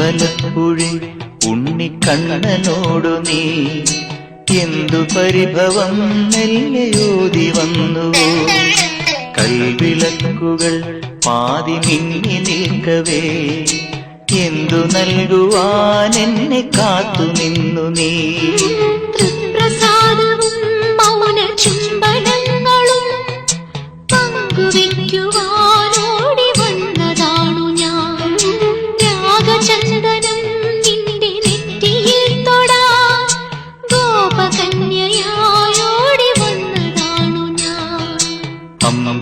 അമ്പലപ്പുഴി ഉണ്ണിക്കണ്ണനോടു നീ എന്തു പരിഭവം നെല്ലയോതി വന്നു കൽവിളക്കുകൾ പാതി മിന്നി നിൽക്കവേ എന്തു നൽകുവാൻ എന്നെ കാത്തു നിന്നു നീ? തൃപ്രസാദവും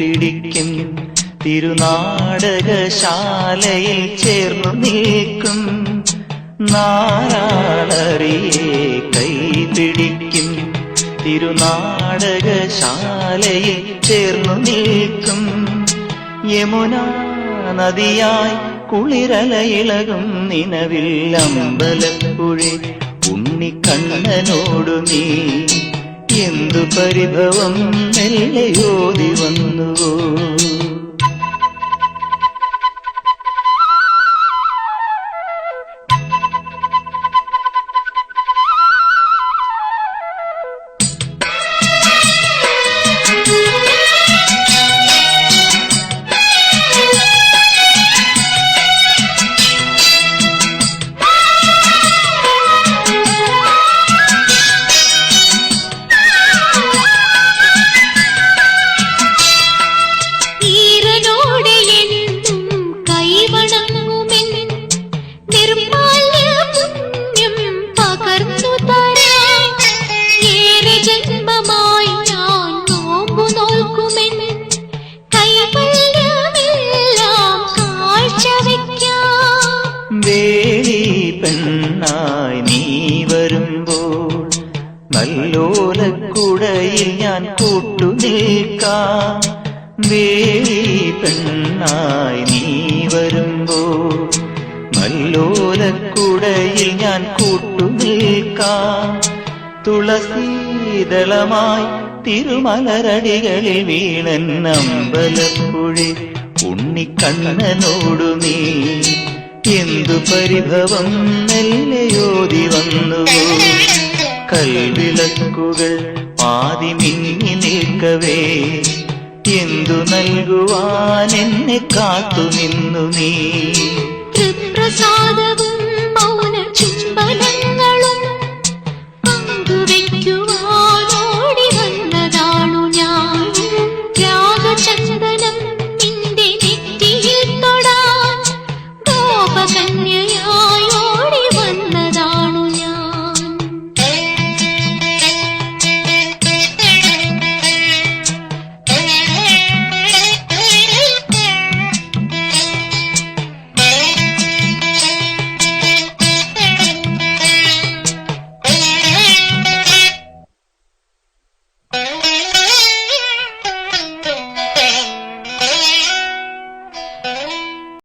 പിടിക്കും. തിരുനാടകശാലയിൽ ചേർന്നു നിൽക്കും. നാരാളറിയെ കൈ പിടിക്കും. തിരുനാടകശാലയിൽ ചേർന്നു നിൽക്കും. യമുന നദിയായി കുളിരലയിളകും നിലവിൽ അമ്പലപ്പുഴി ഉണ്ണിക്കണ്ണനോടു നീ എന്തു പരിഭവം മെല്ലയോതി വന്നുവോ? നല്ലോലക്കുടയിൽ ഞാൻ കൂട്ടു നിൽക്കാം. നീ വരുമ്പോ നല്ലോലക്കുടയിൽ ഞാൻ കൂട്ടു നിൽക്കാം. തുളസീതളമായി തിരുമലരടികളിൽ വീണൻ അമ്പലപ്പുഴി ഉണ്ണിക്കണ്ണനോടു നീ എന്തു പരിഭവം നെല്ലയോതി വന്നുവോ? കൽവിളക്കുകൾ പാതി മിന്നി നിൽക്കവേ. എന്തു നൽകുവാൻ എന്നെ കാത്തു നിന്നു നീ? തൃപ്രസാദവും